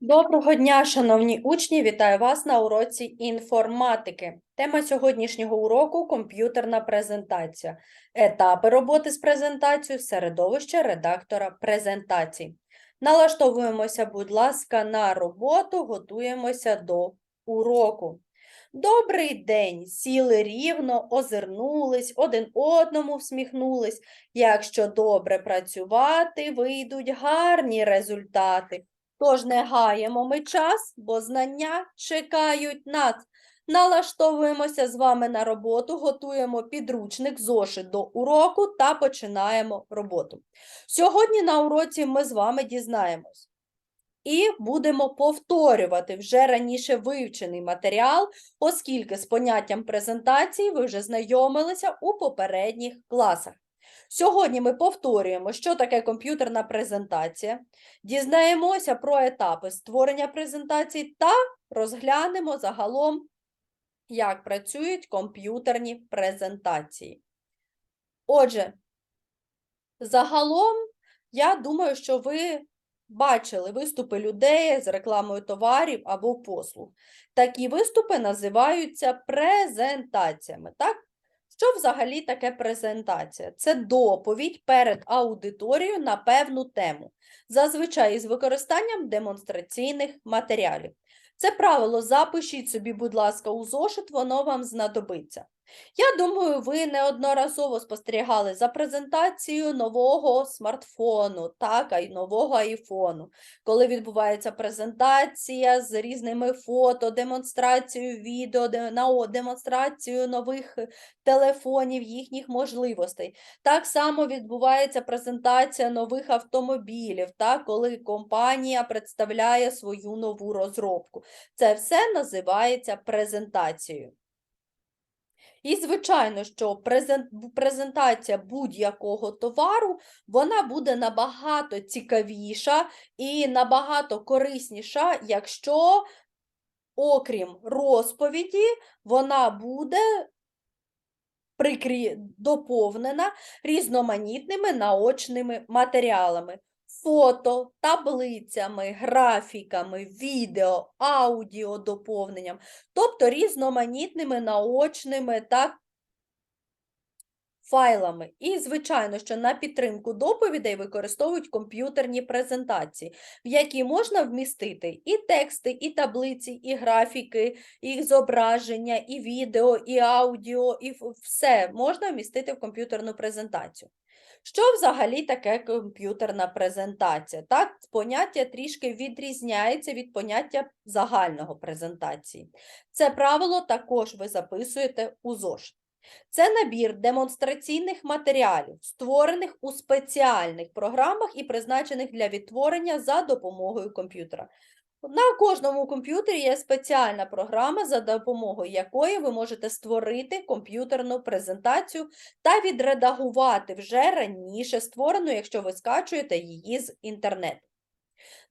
Доброго дня, шановні учні! Вітаю вас на уроці інформатики. Тема сьогоднішнього уроку комп'ютерна презентація. Етапи роботи з презентацією, середовище редактора презентацій. Налаштовуємося, будь ласка, на роботу, готуємося до уроку. Добрий день! Сіли рівно, озирнулись, один одному всміхнулись. Якщо добре працювати, вийдуть гарні результати. Тож не гаємо ми час, бо знання чекають нас. Налаштовуємося з вами на роботу, готуємо підручник, зошит до уроку та починаємо роботу. Сьогодні на уроці ми з вами дізнаємось і будемо повторювати вже раніше вивчений матеріал, оскільки з поняттям презентації ви вже знайомилися у попередніх класах. Сьогодні ми повторюємо, що таке комп'ютерна презентація, дізнаємося про етапи створення презентацій та розглянемо загалом, як працюють комп'ютерні презентації. Отже, загалом, я думаю, що ви бачили виступи людей з рекламою товарів або послуг. Такі виступи називаються презентаціями. Так? Що взагалі таке презентація? Це доповідь перед аудиторією на певну тему, зазвичай із використанням демонстраційних матеріалів. Це правило запишіть собі, будь ласка, у зошит, воно вам знадобиться. Я думаю, ви неодноразово спостерігали за презентацією нового смартфону, так, а й нового айфону, коли відбувається презентація з різними фото, демонстрацією відео, демонстрацією нових телефонів, їхніх можливостей. Так само відбувається презентація нових автомобілів, так, коли компанія представляє свою нову розробку. Це все називається презентацією. І, звичайно, що презентація будь-якого товару вона буде набагато цікавіша і набагато корисніша, якщо, окрім розповіді, вона буде прикрі... доповнена різноманітними наочними матеріалами. Фото, таблицями, графіками, відео, аудіо доповненням, тобто різноманітними наочними та файлами. І, звичайно, що на підтримку доповідей використовують комп'ютерні презентації, в які можна вмістити і тексти, і таблиці, і графіки, і зображення, і відео, і аудіо, і все можна вмістити в комп'ютерну презентацію. Що взагалі таке комп'ютерна презентація? Так, поняття трішки відрізняється від поняття загального презентації. Це правило також ви записуєте у зошит. Це набір демонстраційних матеріалів, створених у спеціальних програмах і призначених для відтворення за допомогою комп'ютера. На кожному комп'ютері є спеціальна програма, за допомогою якої ви можете створити комп'ютерну презентацію та відредагувати вже раніше створену, якщо ви скачуєте її з інтернету.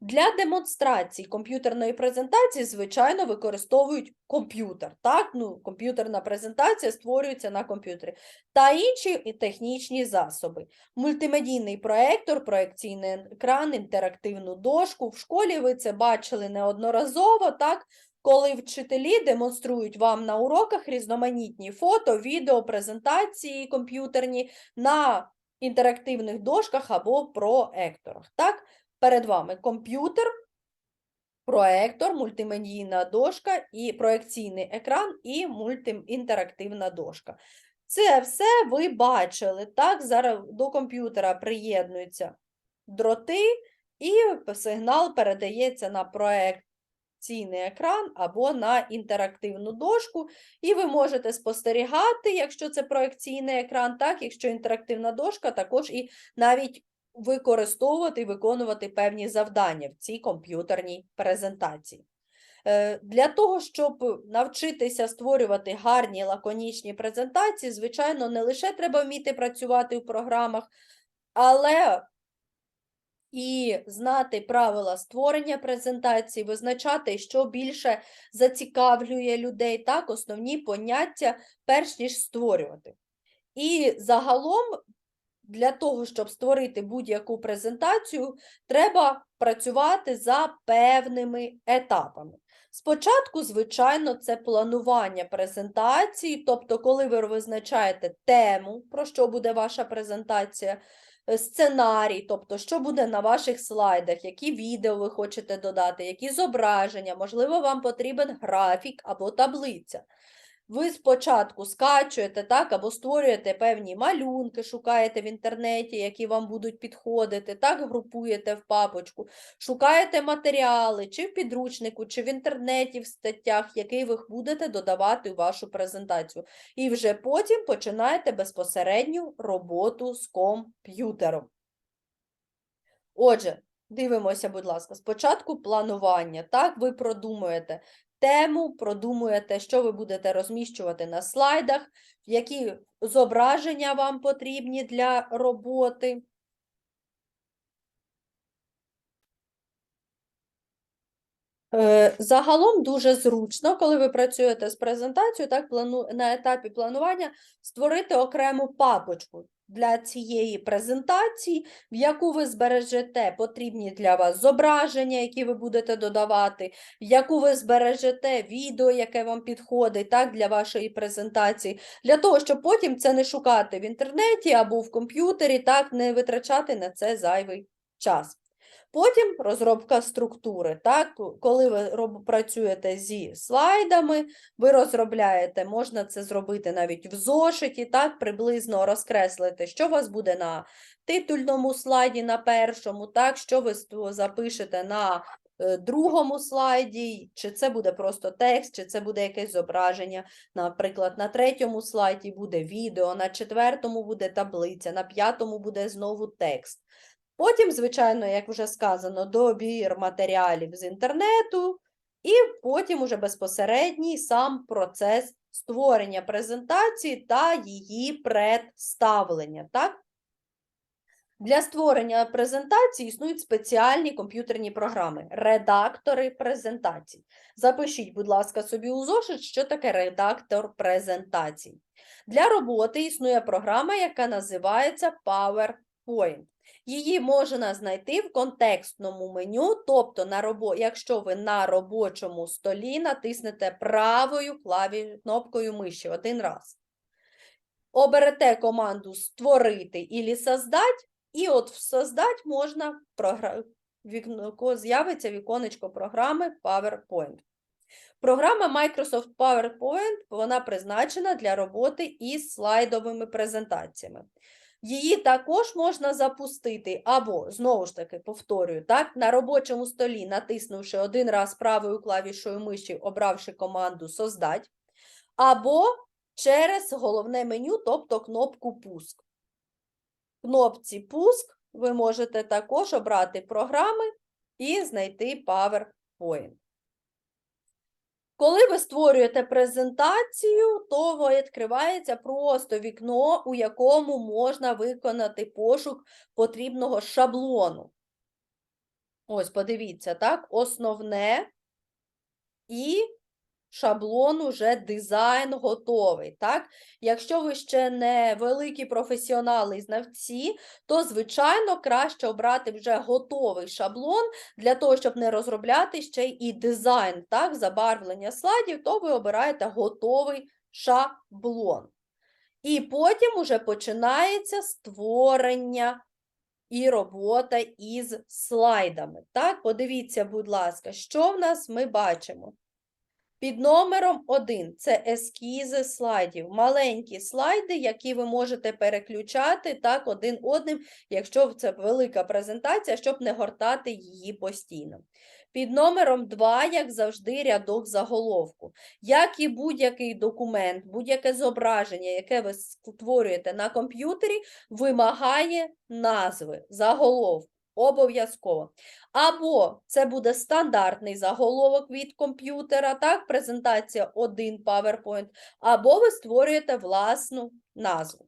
Для демонстрації комп'ютерної презентації, звичайно, використовують комп'ютер. Так? Ну, комп'ютерна презентація створюється на комп'ютері та інші технічні засоби. Мультимедійний проектор, проекційний екран, інтерактивну дошку. В школі ви це бачили неодноразово, так? коли вчителі демонструють вам на уроках різноманітні фото, відео, презентації комп'ютерні на інтерактивних дошках або проекторах. Так? Перед вами комп'ютер, проектор, мультимедійна дошка і проекційний екран і мультиінтерактивна дошка. Це все ви бачили. Так, зараз до комп'ютера приєднуються дроти, і сигнал передається на проекційний екран або на інтерактивну дошку. І ви можете спостерігати, якщо це проекційний екран, так, якщо інтерактивна дошка, також і навіть використовувати і виконувати певні завдання в цій комп'ютерній презентації. Е, Для того, щоб навчитися створювати гарні лаконічні презентації, звичайно, не лише треба вміти працювати в програмах, але і знати правила створення презентації, визначати, що більше зацікавлює людей, так, основні поняття, перш ніж створювати. І загалом для того, щоб створити будь-яку презентацію, треба працювати за певними етапами. Спочатку, звичайно, це планування презентації, тобто, коли ви визначаєте тему, про що буде ваша презентація, е, сценарій, тобто, що буде на ваших слайдах, які відео ви хочете додати, які зображення, можливо, вам потрібен графік або таблиця. Ви спочатку скачуєте так, або створюєте певні малюнки, шукаєте в інтернеті, які вам будуть підходити, так групуєте в папочку, шукаєте матеріали, чи в підручнику, чи в інтернеті, в статтях, які ви будете додавати у вашу презентацію. І вже потім починаєте безпосередню роботу з комп'ютером. Отже, дивимося, будь ласка, спочатку планування. Так, ви продумуєте тему, продумуєте, що ви будете розміщувати на слайдах, які зображення вам потрібні для роботи. Е, Загалом дуже зручно, коли ви працюєте з презентацією, так на етапі планування створити окрему папочку для цієї презентації, в яку ви збережете потрібні для вас зображення, які ви будете додавати, в яку ви збережете відео, яке вам підходить так, для вашої презентації, для того, щоб потім це не шукати в інтернеті або в комп'ютері, так, не витрачати на це зайвий час. Потім розробка структури. Так? Коли ви роб- працюєте зі слайдами, ви розробляєте, можна це зробити навіть в зошиті, так, приблизно розкреслити, що у вас буде на титульному слайді, на першому, так, що ви запишете на е, другому слайді, чи це буде просто текст, чи це буде якесь зображення. Наприклад, на третьому слайді буде відео, на четвертому буде таблиця, на п'ятому буде знову текст. Потім, звичайно, як вже сказано, добір матеріалів з інтернету, і потім уже безпосередній сам процес створення презентації та її представлення. Так? Для створення презентації існують спеціальні комп'ютерні програми, редактори презентацій. Запишіть, будь ласка, собі у зошит, що таке редактор презентацій. Для роботи існує програма, яка називається PowerPoint. Її можна знайти в контекстному меню, тобто, на робо... якщо ви на робочому столі натиснете правою клаві... кнопкою миші один раз. Оберете команду Створити і создать, і от в создать можна програ... вікно... з'явиться віконечко програми PowerPoint. Програма Microsoft PowerPoint вона призначена для роботи із слайдовими презентаціями. Її також можна запустити або, знову ж таки, повторюю, так, на робочому столі, натиснувши один раз правою клавішою миші, обравши команду Создать, або через головне меню, тобто кнопку Пуск. В кнопці Пуск ви можете також обрати програми і знайти PowerPoint. Коли ви створюєте презентацію, то відкривається просто вікно, у якому можна виконати пошук потрібного шаблону. Ось, подивіться, так, основне і шаблон уже дизайн готовий. Так? Якщо ви ще не великі професіонали і знавці, то, звичайно, краще обрати вже готовий шаблон для того, щоб не розробляти ще і дизайн, так, забарвлення слайдів, то ви обираєте готовий шаблон. І потім уже починається створення і робота із слайдами. Так, подивіться, будь ласка, що в нас ми бачимо. Під номером 1 це ескізи слайдів, маленькі слайди, які ви можете переключати так один одним, якщо це велика презентація, щоб не гортати її постійно. Під номером 2, як завжди, рядок заголовку. Як і будь-який документ, будь-яке зображення, яке ви створюєте на комп'ютері, вимагає назви заголовку. Обов'язково. Або це буде стандартний заголовок від комп'ютера, так, презентація 1 PowerPoint, або ви створюєте власну назву.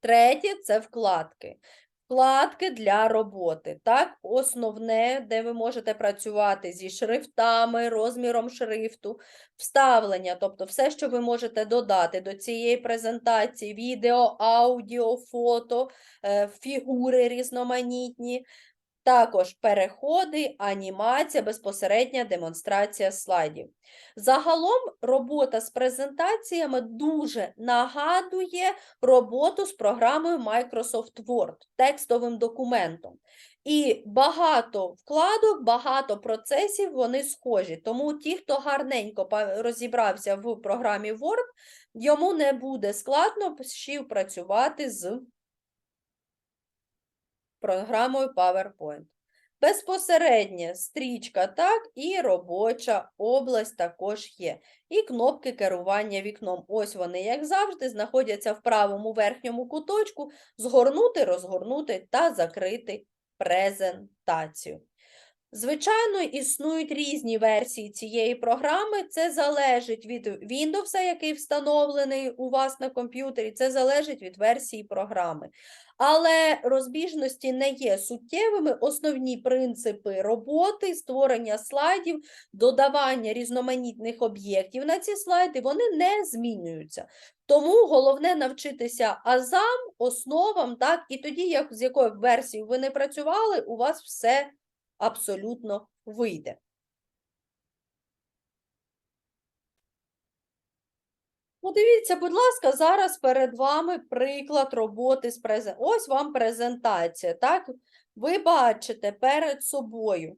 Третє це вкладки. Вкладки для роботи. Так, основне, де ви можете працювати зі шрифтами, розміром шрифту, вставлення, тобто все, що ви можете додати до цієї презентації, відео, аудіо, фото, е, фігури різноманітні. Також переходи, анімація, безпосередня демонстрація слайдів. Загалом робота з презентаціями дуже нагадує роботу з програмою Microsoft Word, текстовим документом. І багато вкладок, багато процесів вони схожі. Тому ті, хто гарненько розібрався в програмі Word, йому не буде складно ще працювати з програмою PowerPoint. Безпосередня стрічка, так, і робоча область також є. І кнопки керування вікном. Ось вони, як завжди, знаходяться в правому верхньому куточку. Згорнути, розгорнути та закрити презентацію. Звичайно, існують різні версії цієї програми. Це залежить від Windows, який встановлений у вас на комп'ютері, це залежить від версії програми. Але розбіжності не є суттєвими. Основні принципи роботи, створення слайдів, додавання різноманітних об'єктів на ці слайди, вони не змінюються. Тому головне навчитися азам, основам, так, і тоді, як, з якою версією ви не працювали, у вас все абсолютно вийде. Подивіться, будь ласка, зараз перед вами приклад роботи з презентацією. Ось вам презентація, так? Ви бачите перед собою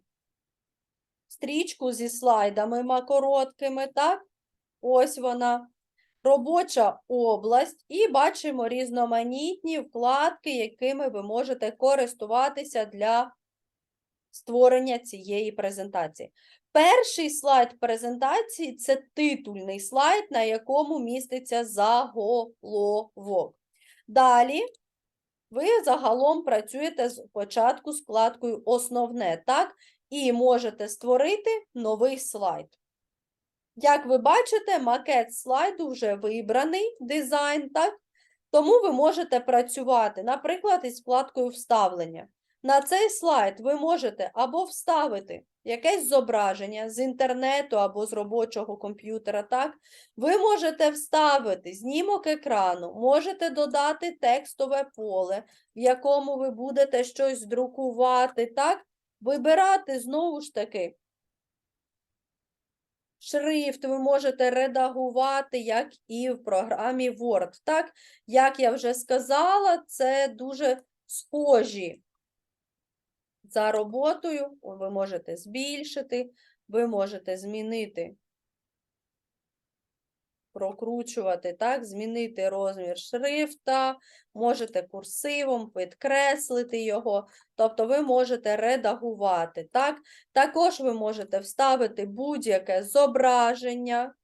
стрічку зі слайдами короткими, так? Ось вона. Робоча область, і бачимо різноманітні вкладки, якими ви можете користуватися для створення цієї презентації. Перший слайд презентації це титульний слайд, на якому міститься заголовок. Далі ви загалом працюєте з початку складкою основне, так? І можете створити новий слайд. Як ви бачите, макет слайду вже вибраний дизайн, так? Тому ви можете працювати, наприклад, із вкладкою вставлення. На цей слайд ви можете або вставити якесь зображення з інтернету або з робочого комп'ютера, так? Ви можете вставити знімок екрану, можете додати текстове поле, в якому ви будете щось друкувати, так? Вибирати знову ж таки шрифт ви можете редагувати, як і в програмі Word. Так, як я вже сказала, це дуже схожі за роботою. Ви можете збільшити, ви можете змінити, прокручувати, так, змінити розмір шрифта, можете курсивом підкреслити його, тобто ви можете редагувати, так. Також ви можете вставити будь-яке зображення,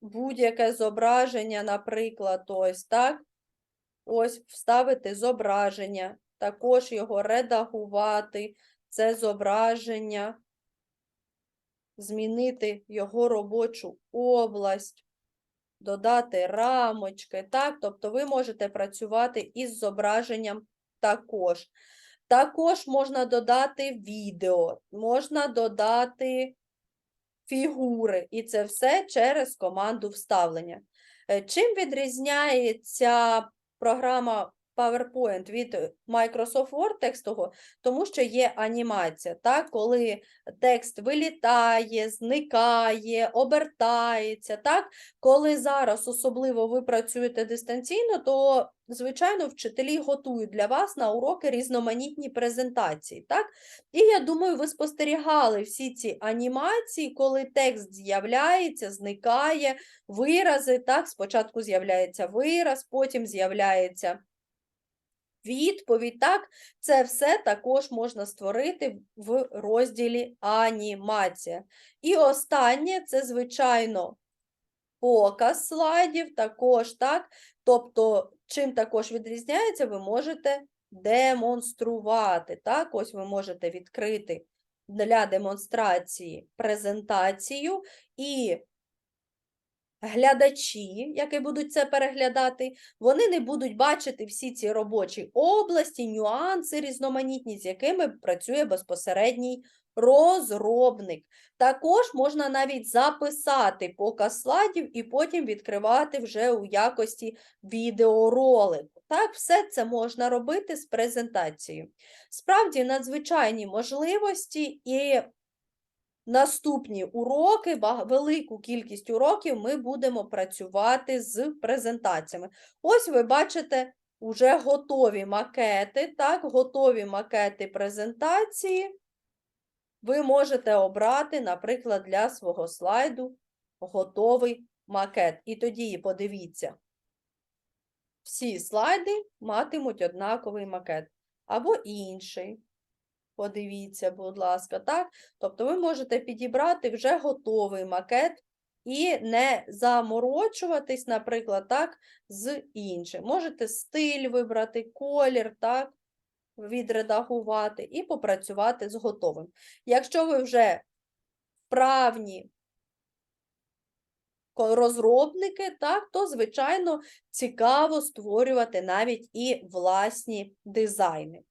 будь-яке зображення, наприклад, ось так. Ось вставити зображення, також його редагувати, це зображення, змінити його робочу область, додати рамочки, так? Тобто ви можете працювати із зображенням також. Також можна додати відео, можна додати фігури, і це все через команду вставлення. Е, Чим відрізняється програма PowerPoint від Microsoft Word текстового, тому що є анімація, так? коли текст вилітає, зникає, обертається. Так? Коли зараз особливо ви працюєте дистанційно, то, звичайно, вчителі готують для вас на уроки різноманітні презентації. Так? І я думаю, ви спостерігали всі ці анімації, коли текст з'являється, зникає, вирази. Так? Спочатку з'являється вираз, потім з'являється відповідь, так, це все також можна створити в розділі анімація. І останнє це, звичайно, показ слайдів, також, так, тобто, чим також відрізняється, ви можете демонструвати, так, ось ви можете відкрити для демонстрації презентацію і глядачі, які будуть це переглядати, вони не будуть бачити всі ці робочі області, нюанси різноманітні, з якими працює безпосередній розробник. Також можна навіть записати показ слайдів і потім відкривати вже у якості відеоролику. Так, все це можна робити з презентацією. Справді надзвичайні можливості і наступні уроки, велику кількість уроків ми будемо працювати з презентаціями. Ось ви бачите уже готові макети, так, готові макети презентації. Ви можете обрати, наприклад, для свого слайду готовий макет. І тоді подивіться, всі слайди матимуть однаковий макет або інший. Подивіться, будь ласка, так? Тобто ви можете підібрати вже готовий макет і не заморочуватись, наприклад, так, з іншим. Можете стиль вибрати, колір, так, відредагувати і попрацювати з готовим. Якщо ви вже вправні розробники, так, то, звичайно, цікаво створювати навіть і власні дизайни.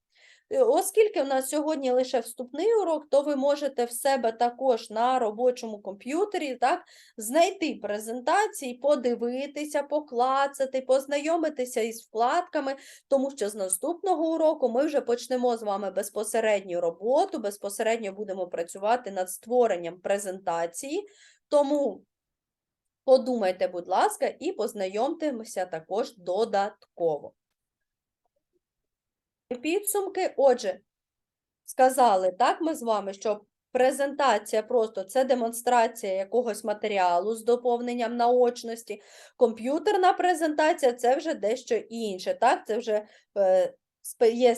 Е, Оскільки в нас сьогодні лише вступний урок, то ви можете в себе також на робочому комп'ютері так, знайти презентації, подивитися, поклацати, познайомитися із вкладками, тому що з наступного уроку ми вже почнемо з вами безпосередню роботу, безпосередньо будемо працювати над створенням презентації. Тому подумайте, будь ласка, і познайомтеся також додатково. Підсумки, отже, сказали, так, ми з вами, що презентація просто це демонстрація якогось матеріалу з доповненням наочності. Комп'ютерна презентація це вже дещо інше. Так, це вже е, є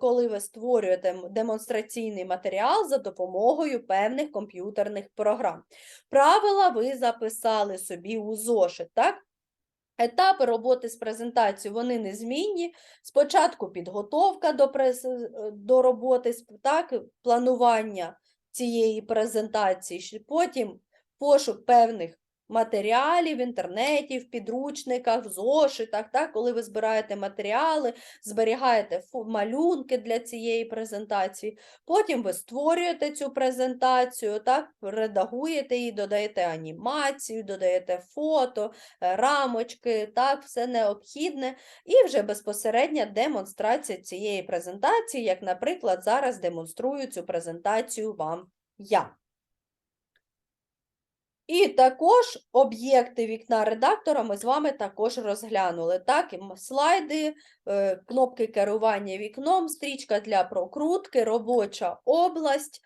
коли ви створюєте демонстраційний матеріал за допомогою певних комп'ютерних програм. Правила ви записали собі у зошит, так? Етапи роботи з презентацією вони незмінні. Спочатку підготовка до, през... е, до роботи, так, планування цієї презентації, потім пошук певних матеріалів в інтернеті, в підручниках, в зошитах, так, коли ви збираєте матеріали, зберігаєте малюнки для цієї презентації. Потім ви створюєте цю презентацію, так, редагуєте її, додаєте анімацію, додаєте фото, е, рамочки, так, все необхідне. І вже безпосередня демонстрація цієї презентації, як, наприклад, зараз демонструю цю презентацію вам я. І також об'єкти вікна редактора ми з вами також розглянули. Так, слайди, е, кнопки керування вікном, стрічка для прокрутки, робоча область.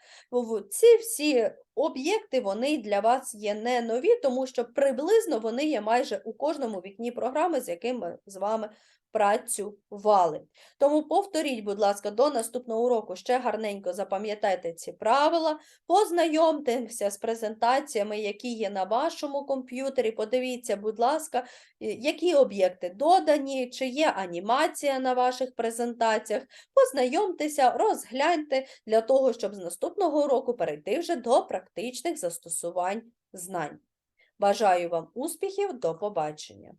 Ці всі об'єкти вони для вас є не нові, тому що приблизно вони є майже у кожному вікні програми, з яким ми з вами працювали. Тому повторіть, будь ласка, до наступного уроку ще гарненько запам'ятайте ці правила, познайомтеся з презентаціями, які є на вашому комп'ютері. Подивіться, будь ласка, е, які об'єкти додані, чи є анімація на ваших презентаціях. Познайомтеся, розгляньте для того, щоб з наступного уроку перейти вже до практичних застосувань знань. Бажаю вам успіхів, до побачення!